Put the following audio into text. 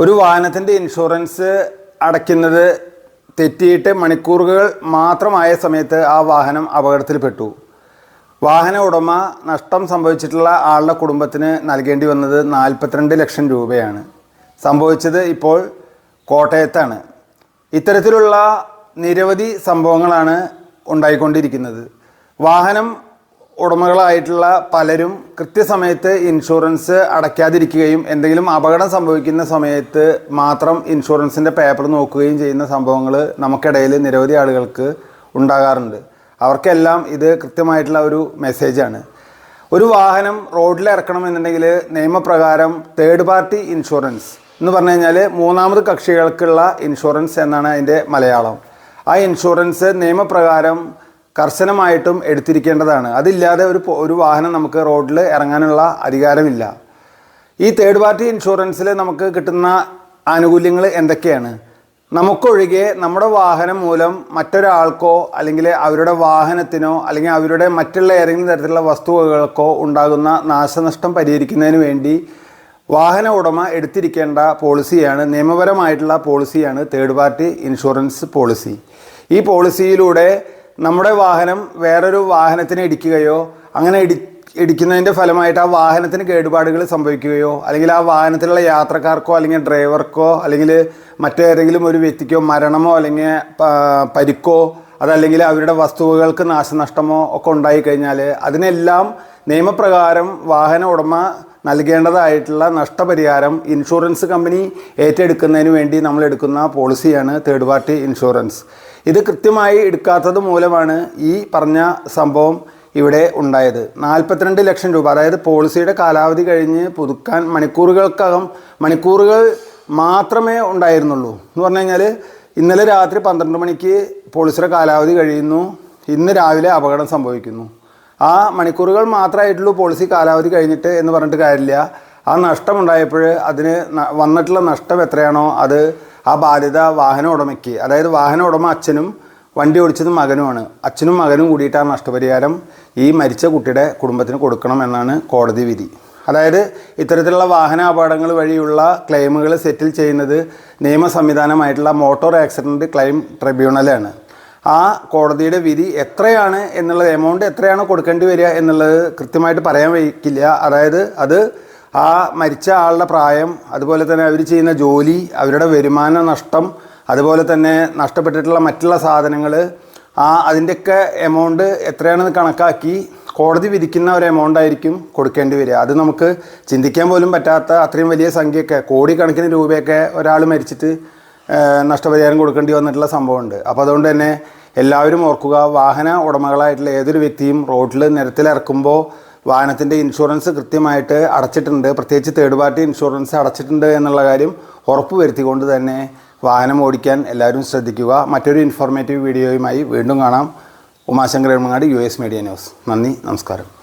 ഒരു വാഹനത്തിന്റെ ഇൻഷുറൻസ് അടയ്ക്കുന്നത് തെറ്റിയിട്ട് മണിക്കൂറുകൾ മാത്രമായ സമയത്ത് ആ വാഹനം അപകടത്തിൽപ്പെട്ടു. വാഹന ഉടമ നഷ്ടം സംഭവിച്ചിട്ടുള്ള ആളുടെ കുടുംബത്തിന് നൽകേണ്ടി വന്നത് നാൽപ്പത്തിരണ്ട് ലക്ഷം രൂപയാണ്. സംഭവിച്ചത് ഇപ്പോൾ കോട്ടയത്താണ്. ഇത്തരത്തിലുള്ള നിരവധി സംഭവങ്ങളാണ് ഉണ്ടായിക്കൊണ്ടിരിക്കുന്നത്. വാഹനം ഉടമകളായിട്ടുള്ള പലരും കൃത്യസമയത്ത് ഇൻഷുറൻസ് അടയ്ക്കാതിരിക്കുകയും എന്തെങ്കിലും അപകടം സംഭവിക്കുന്ന സമയത്ത് മാത്രം ഇൻഷുറൻസിന്റെ പേപ്പർ നോക്കുകയും ചെയ്യുന്ന സംഭവങ്ങൾ നമുക്കിടയിൽ നിരവധി ആളുകൾക്ക് ഉണ്ടാകാറുണ്ട്. അവർക്കെല്ലാം ഇത് കൃത്യമായിട്ടുള്ള ഒരു മെസ്സേജാണ്. ഒരു വാഹനം റോഡിൽ ഇറക്കണമെന്നുണ്ടെങ്കിൽ നിയമപ്രകാരം തേർഡ് പാർട്ടി ഇൻഷുറൻസ് എന്ന് പറഞ്ഞു കഴിഞ്ഞാൽ മൂന്നാമത് കക്ഷികൾക്കുള്ള ഇൻഷുറൻസ് എന്നാണ് അതിന്റെ മലയാളം. ആ ഇൻഷുറൻസ് നിയമപ്രകാരം കർശനമായിട്ടും എടുത്തിരിക്കേണ്ടതാണ്. അതില്ലാതെ ഒരു ഒരു വാഹനം നമുക്ക് റോഡിൽ ഇറങ്ങാനുള്ള അധികാരമില്ല. ഈ തേർഡ് പാർട്ടി ഇൻഷുറൻസിൽ നമുക്ക് കിട്ടുന്ന ആനുകൂല്യങ്ങൾ എന്തൊക്കെയാണ്? നമുക്കൊഴികെ നമ്മുടെ വാഹനം മൂലം മറ്റൊരാൾക്കോ അല്ലെങ്കിൽ അവരുടെ വാഹനത്തിനോ അല്ലെങ്കിൽ അവരുടെ മറ്റുള്ള ഏതെങ്കിലും തരത്തിലുള്ള വസ്തുവകൾക്കോ ഉണ്ടാകുന്ന നാശനഷ്ടം പരിഹരിക്കുന്നതിന് വേണ്ടി വാഹന ഉടമ എടുത്തിരിക്കേണ്ട പോളിസിയാണ് നിയമപരമായിട്ടുള്ള പോളിസിയാണ് തേർഡ് പാർട്ടി ഇൻഷുറൻസ് പോളിസി ഈ പോളിസിയിലൂടെ നമ്മുടെ വാഹനം വേറൊരു വാഹനത്തിനെ ഇടിക്കുകയോ അങ്ങനെ ഇടി ഇടിക്കുന്നതിന്റെ ഫലമായിട്ട് ആ വാഹനത്തിന് കേടുപാടുകൾ സംഭവിക്കുകയോ അല്ലെങ്കിൽ ആ വാഹനത്തിലുള്ള യാത്രക്കാർക്കോ അല്ലെങ്കിൽ ഡ്രൈവർക്കോ അല്ലെങ്കിൽ മറ്റേതെങ്കിലും ഒരു വ്യക്തിക്കോ മരണമോ അല്ലെങ്കിൽ പരിക്കോ അതല്ലെങ്കിൽ അവരുടെ വസ്തുവകൾക്ക് നാശനഷ്ടമോ ഒക്കെ ഉണ്ടായിക്കഴിഞ്ഞാൽ അതിനെല്ലാം നിയമപ്രകാരം വാഹന ഉടമ നൽകേണ്ടതായിട്ടുള്ള നഷ്ടപരിഹാരം ഇൻഷുറൻസ് കമ്പനി ഏറ്റെടുക്കുന്നതിന് വേണ്ടി നമ്മൾ എടുക്കുന്ന പോളിസിയാണ് തേർഡ് പാർട്ടി ഇൻഷുറൻസ് ഇത് കൃത്യമായി എടുക്കാത്തത് മൂലമാണ് ഈ പറഞ്ഞ സംഭവം ഇവിടെ ഉണ്ടായത്. നാൽപ്പത്തിരണ്ട് ലക്ഷം രൂപ അതായത് പോളിസിയുടെ കാലാവധി കഴിഞ്ഞ് പുതുക്കാൻ മണിക്കൂറുകൾക്കകം മണിക്കൂറുകൾ മാത്രമേ ഉണ്ടായിരുന്നുള്ളൂ. എന്ന് പറഞ്ഞു കഴിഞ്ഞാൽ ഇന്നലെ രാത്രി പന്ത്രണ്ട് മണിക്ക് പോളിസിയുടെ കാലാവധി കഴിയുന്നു. ഇന്ന് രാവിലെ അപകടം സംഭവിക്കുന്നു. ആ മണിക്കൂറുകൾ മാത്രമായിട്ടുള്ളൂ പോളിസി കാലാവധി കഴിഞ്ഞിട്ട് എന്ന് പറഞ്ഞിട്ട് കാര്യമില്ല. ആ നഷ്ടമുണ്ടായപ്പോൾ അതിന് വന്നിട്ടുള്ള നഷ്ടം എത്രയാണോ അത് ആ ബാധ്യത വാഹന ഉടമയ്ക്ക്. അതായത് വാഹന ഉടമ അച്ഛനും വണ്ടി ഓടിച്ചത് മകനുമാണ്. അച്ഛനും മകനും കൂടിയിട്ട് ആ നഷ്ടപരിഹാരം ഈ മരിച്ച കുട്ടിയുടെ കുടുംബത്തിന് കൊടുക്കണം എന്നാണ് കോടതി വിധി. അതായത് ഇത്തരത്തിലുള്ള വാഹന അപകടങ്ങൾ വഴിയുള്ള ക്ലെയിമുകൾ സെറ്റിൽ ചെയ്യുന്നത് നിയമ സംവിധാനമായിട്ടുള്ള മോട്ടോർ ആക്സിഡന്റ് ക്ലെയിം ട്രിബ്യൂണലാണ്. ആ കോടതിയുടെ വിധി എത്രയാണ് എന്നുള്ളത് എമൗണ്ട് എത്രയാണ് കൊടുക്കേണ്ടി വരിക എന്നുള്ളത് കൃത്യമായിട്ട് പറയാൻ വയ്ക്കില്ല. അതായത് അത് ആ മരിച്ച ആളുടെ പ്രായം അതുപോലെ തന്നെ അവർ ചെയ്യുന്ന ജോലി അവരുടെ വരുമാന നഷ്ടം അതുപോലെ തന്നെ നഷ്ടപ്പെട്ടിട്ടുള്ള മറ്റുള്ള സാധനങ്ങൾ ആ അതിന്റെയൊക്കെ എമൗണ്ട് എത്രയാണെന്ന് കണക്കാക്കി കോടതി വിധിക്കുന്ന ഒരു എമൗണ്ട് ആയിരിക്കും കൊടുക്കേണ്ടി വരിക. അത് നമുക്ക് ചിന്തിക്കാൻ പോലും പറ്റാത്ത അത്രയും വലിയ സംഖ്യയൊക്കെ കോടിക്കണക്കിന് രൂപയൊക്കെ ഒരാൾ മരിച്ചിട്ട് നഷ്ടപരിഹാരം കൊടുക്കേണ്ടി വന്നിട്ടുള്ള സംഭവമുണ്ട്. അപ്പോൾ അതുകൊണ്ട് തന്നെ എല്ലാവരും ഓർക്കുക വാഹന ഉടമകളായിട്ടുള്ള ഏതൊരു വ്യക്തിയും റോഡിൽ നിരത്തിലിറക്കുമ്പോൾ വാഹനത്തിന്റെ ഇൻഷുറൻസ് കൃത്യമായിട്ട് അടച്ചിട്ടുണ്ട്. പ്രത്യേകിച്ച് തേർഡ് പാർട്ടി ഇൻഷുറൻസ് അടച്ചിട്ടുണ്ട് എന്നുള്ള കാര്യം ഉറപ്പ് വരുത്തിക്കൊണ്ട് തന്നെ വാഹനം ഓടിക്കാൻ എല്ലാവരും ശ്രദ്ധിക്കുക. മറ്റൊരു ഇൻഫോർമേറ്റീവ് വീഡിയോയുമായി വീണ്ടും കാണാം. Umashankar Ezhumangad U S media news നന്ദി നമസ്കാരം.